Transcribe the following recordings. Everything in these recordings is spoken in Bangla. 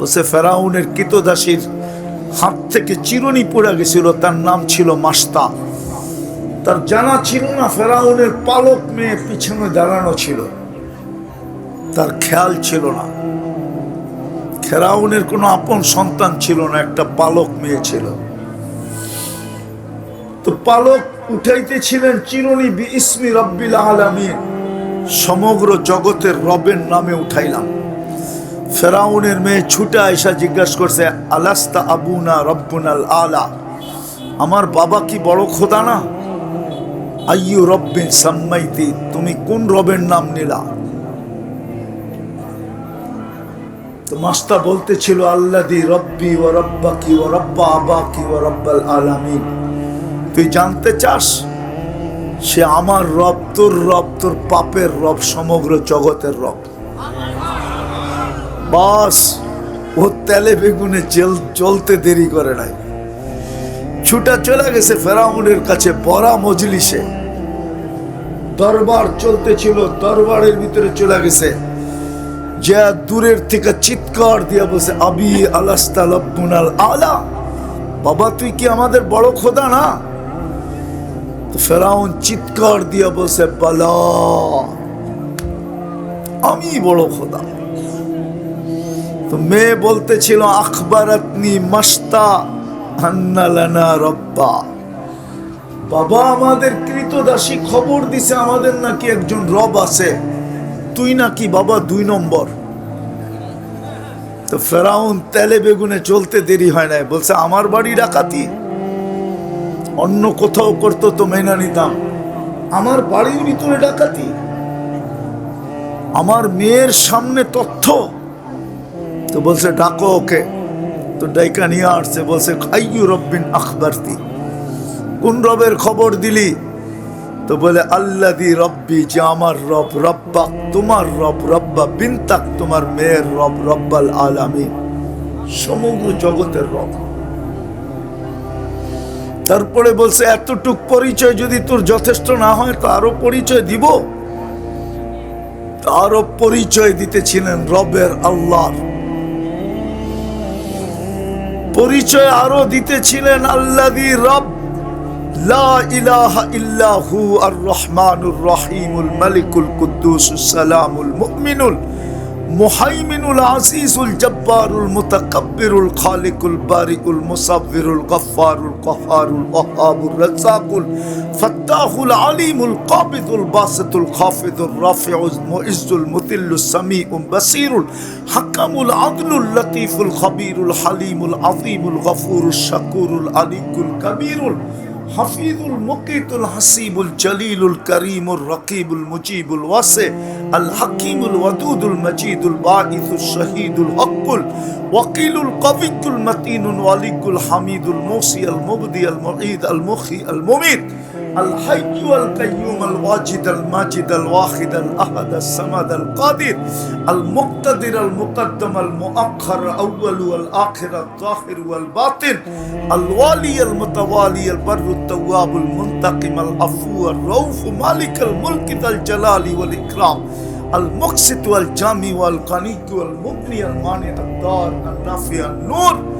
বসে ফেরাউনের কৃতদাসীর হাত থেকে চিরুনি পড়ে গেছিল, তার নাম ছিল মাস্তা। তার জানা ছিল না ফেরাউনের পালক মেয়ে পিছনে দাঁড়ানো ছিল। তার খেয়াল ছিল না। ফেরাউনের কোনো আপন সন্তান ছিল না, একটা পালক মেয়ে ছিল। তো পালক উঠাইতেছিলেন চিরুনি বি ইসমি রব্বিল আলামিন। সমগ্র জগতের রবের নামে উঠাইলাম। ফেরাউনের মেয়ে ছুটে আয়সা জিজ্ঞাসা করছে, আলাস্তা আবুনা রব্বুনাল আলা? আমার বাবা কি বড় খোদা না? আইয়ু রব্বিন সাম্মাইতি, তুমি কোন রবের নাম নিলা? তো মাস্তা বলতেছিল, আল্লাদি রব্বি ও রব্বাকি ও রব্বা আবাকি ও রব্বাল আলামিন। তুই জানতে চাস, সে আমার রব, তোর রব, তোর পাপের রব, সমগ্র জগতের রব। বাস, ও তেলে বেগুনে জেল, জ্বলতে দেরি করে নাই। ছুটা চলে গেছে ফেরাউনের কাছে বড়া মজলিসে। দরবার চলতেছিল, দরবারের ভিতরে চলে গেছে। যে দূরের থেকে চিৎকার দিয়া বসে আবি আলাস্তা লব্বুনাল আলা। বাবা, তুই কি আমাদের বড় খোদা না? ফেরাউন চিৎকার দিয়া বসে বালা। আমি বড় খোদা। তো মেয়ে বলতেছিল, আখবারাতনি মাস্তা আন্নালানা রব্বা। বাবা আমাদের কৃতদাসী খবর দিছে, আমাদের নাকি একজন রব আছে। তুই নাকি বাবা দুই নম্বর। তো ফেরাউন তেলে বেগুনে চলতে দেরি হয় নাই, বলছে, আমার বাড়ি ডাকাতি। অন্য কোথাও করতো তো মেনে নিতাম। আমার বাড়ির ভিতরে ডাকাতি। আমার মেয়ের সামনে তথ্য তো বলছে, ডাকো ওকে। তো ডাইকা নিয়ে আসছে, বলছে, খাইয়ু রব্বিন আখবারতি। কোন রবের খবর দিলি? তো বলে আল্লাদি রব্বি, যে আমার রব, রব্বা, তোমার রব, রব্বা বিনতাক, তোমার মেয়ের রব, রব্বাল আলামিন। সমগ্র জগতের রব। তারপরে বলছে, এতটুক পরিচয় যদি তোর যথেষ্ট না হয়, তো আরও পরিচয় দিব। আরও পরিচয় দিতেছিলেন রবের আল্লাহর পরিচয় আরও দিতেছিলেন আল্লাদি রব। ইল্লাহু আর রহমানুর রহিমুল মালিকুল কুদ্দুস সালামুল মুমিনুল। মোহাইমিনুল আসিসুল জব্বারুল মুতাকাব্বিরুল খালিকুল বারিকুল মুসাফিরুল গফফারুল কফারুল ওহাবুর রাজ্জাকুল ফাত্তাহুল আলিমুল কাবিদুল বাসিতুল খাফিদুল রাফিউল মুইজুল মুতিল্লুস সামিউল বাসিরুল হাকামুল আদলুল লতিফুল খবীরুল হালিমুল আযীমুল গফুরুল শাকুরুল আলিকুল কবীরুল হাফিজুল মুকিতুল হাসিবুল জলিলুল করিমুল রকিবুল মুজিবুল ওয়াসে, আল হাকিমুল ওয়াদুদুল মজিদুল বাগিসুল শহীদুল হকুল ওয়াকিলুল কবিকুল মতিনুল ওয়ালিকুল হামিদুল মুসি আল মুবদি আল মুঈদ আল মুখি আল মুমিদ الحي والقيوم الواجد الماجد الواحد الأحد الصمد القادر المقتدر المقدم المؤخر الأول والآخر الظاهر والباطن الوالي المتوالي البر التواب المنتقم العفو الرؤوف مالك الملك ذا الجلال والإكرام المقسط والجامي والغني والمغني المانع الدار النافع النور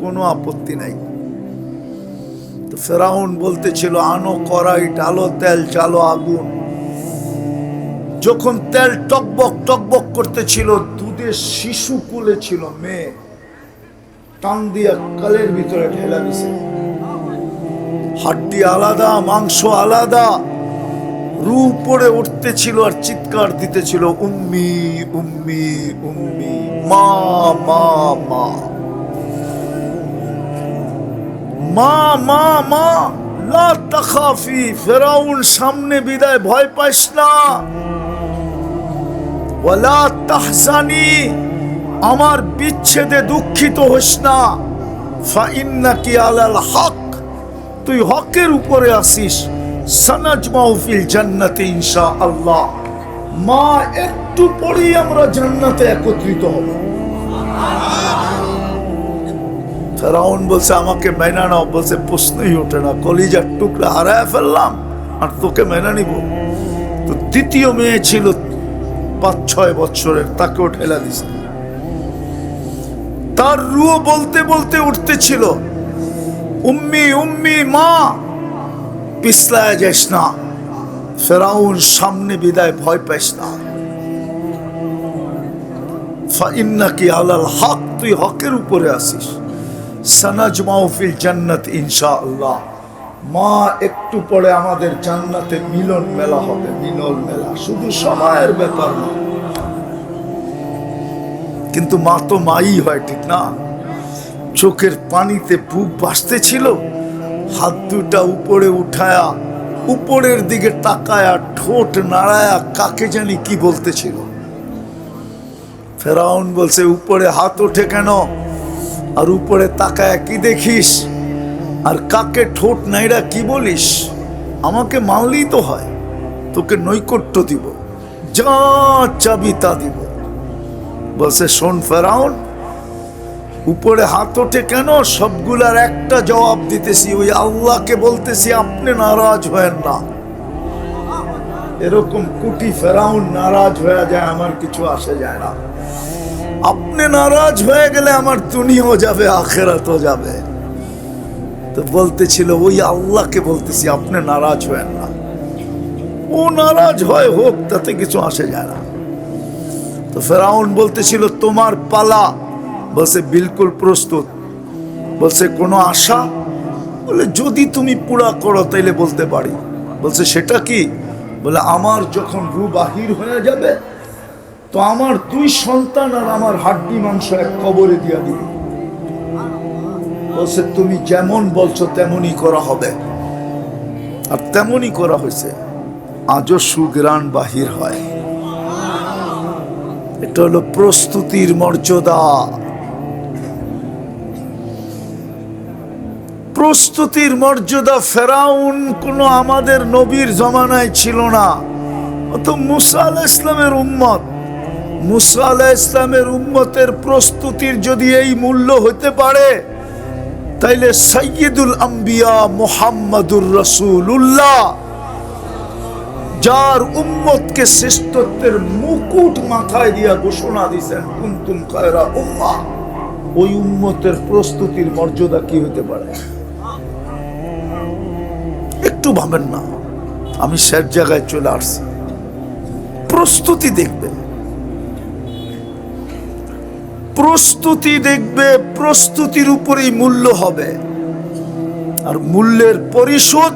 কোনো আপত্তি নাই। তো ফেরাউন বলতেছিল, আনো কড়াই ডালো তেল চালো আগুন। যখন তেল টকবক টকবক করতেছিল, দুধের শিশু কুলে ছিল মেয়ে। টান দিয়া কালের ভিতরে ঢেলা দিছে। হাড্ডি আলাদা, মাংস আলাদা। রু পড়ে উঠতেছিল আর চিৎকার দিতেছিল, উম্মি উম্মি উম্মি, মা মা মা। মা মা মা, লা তাখাফি, ফেরাউন সামনে বিদায়, ভয় পাইস না। ওয়ালা তাহজানি, আমার বিচ্ছেদে দুঃখিত হোস না। ফাইন্নাকি আলাল হক, তুই হকের উপরে আসিস। সানাজ মাহফিল জান্নাতে ইনশা আল্লাহ মা, একটু পরেই আমরা জান্নাতে একত্রিত হব। ফেরাউন বলছে, আমাকে মেনা নাও। বলছে, প্রশ্নই ওঠে না। কলিজার টুকরা হারায় ফেললাম আর তোকে মেনে নিব। তো দ্বিতীয় মেয়ে ছিল পাঁচ, ছয় বছরের, তাকেও ঠেলা দিছে। তার রুও বলতে বলতে উঠতেছিল, উম্মি উম্মি, মা, পিছলায় যাস না। ফেরাউন সামনে বিদায়, ভয় পাইস না। ফাইন্নাকি আলাল হক, তুই হকের উপরে আসিস সানাজ মাহফিল জান্নাত ইনশা আল্লাহ মা, একটু পরে আমাদের জান্নাতে মিলন মেলা হবে, মিলন মেলা। শুধু সময়ের ব্যাপার না। কিন্তু মা তো মাই হয়, ঠিক না? চোখের পানিতে বুক বাসতেছিল হাত দুটা উপরে উঠায়া, উপরের দিকে তাকায়া, ঠোঁট নাড়ায়া, কাকে জানি কি বলতেছিল। ফেরাউন বলছে, উপরে হাত ওঠে কেন? আর উপরে তাকায়া কি দেখিস? আর কাকে ঠোঁট নাইরা কি বলিস? আমাকে মানলেই তো হয়। তোকে নৈকট্য দিব, যা চাবি তা দিব। বলছে, শোন ফেরাউন, উপরে হাত ওঠে কেন? সবগুলার একটা জবাব দিতেছি, ওই আল্লাহকে বলতেছি, আপনি নারাজ হয়েন না। এরকম কুটি ফেরাউন নারাজ হয়ে যায়, আমার কিছু আসে যায় না। আপনি নারাজ হয়ে গেলে আমার দুনিয়াও যাবে, আখেরাতও যাবে। তো বলতেছিল, ওই আল্লাহকে বলতেছি, আপনি নারাজ হয়েন না। ও নারাজ হয় হোক, তাতে কিছু আসে যায় না। তো ফেরাউন বলতেছিল, তোমার পালা। বলছে, বিলকুল প্রস্তুত। বলছে, কোনো আশা? বলে, যদি তুমি পুরা করো, তাইলে বলতে পারি। বলছে, সেটা কি? বলে, আমার যখন রু বাহির হয়ে যাবে তো আমার দুই সন্তান আর আমার হাড্ডি মাংস এক কবরে দিয়া দিবে বলছে, তুমি যেমন বলছো তেমনই করা হবে। আর তেমনই করা হয়েছে। আজও সুগ্রাণ বাহির হয়। এটা হলো প্রস্তুতির মর্যাদা। প্রস্তুতির মর্যাদা ফেরাউন কোনো আমাদের নবীর জমানায় ছিল না। ও তো মুসা আলাহ ইসলামের উম্মত মুসা আলাহ ইসলামের উম্মতের প্রস্তুতির যদি এই মূল্য হতে পারে, তাইলে সৈয়দুল আম্বিয়া মোহাম্মদুর রসুল্লাহ যার উম্মতকে শ্রেষ্ঠত্বের মুকুট মাথায় দিয়া ঘোষণা দিছেন, কুন্তুম খায়রা উম্মা। ওই উম্মতের প্রস্তুতির মর্যাদা কি হতে পারে? একটু ভাবেন না, আমি শেষ জায়গায় চলে আসছি। প্রস্তুতি দেখবে প্রস্তুতি দেখবে, প্রস্তুতির উপরেই মূল্য হবে। আর মূল্যের পরিশোধ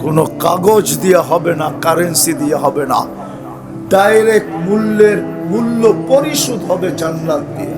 কোনো কাগজ দিয়ে হবে না, কারেন্সি দিয়ে হবে না। ডাইরেক্ট মূল্যের মূল্য পরিশোধ হবে জান্নাত দিয়ে।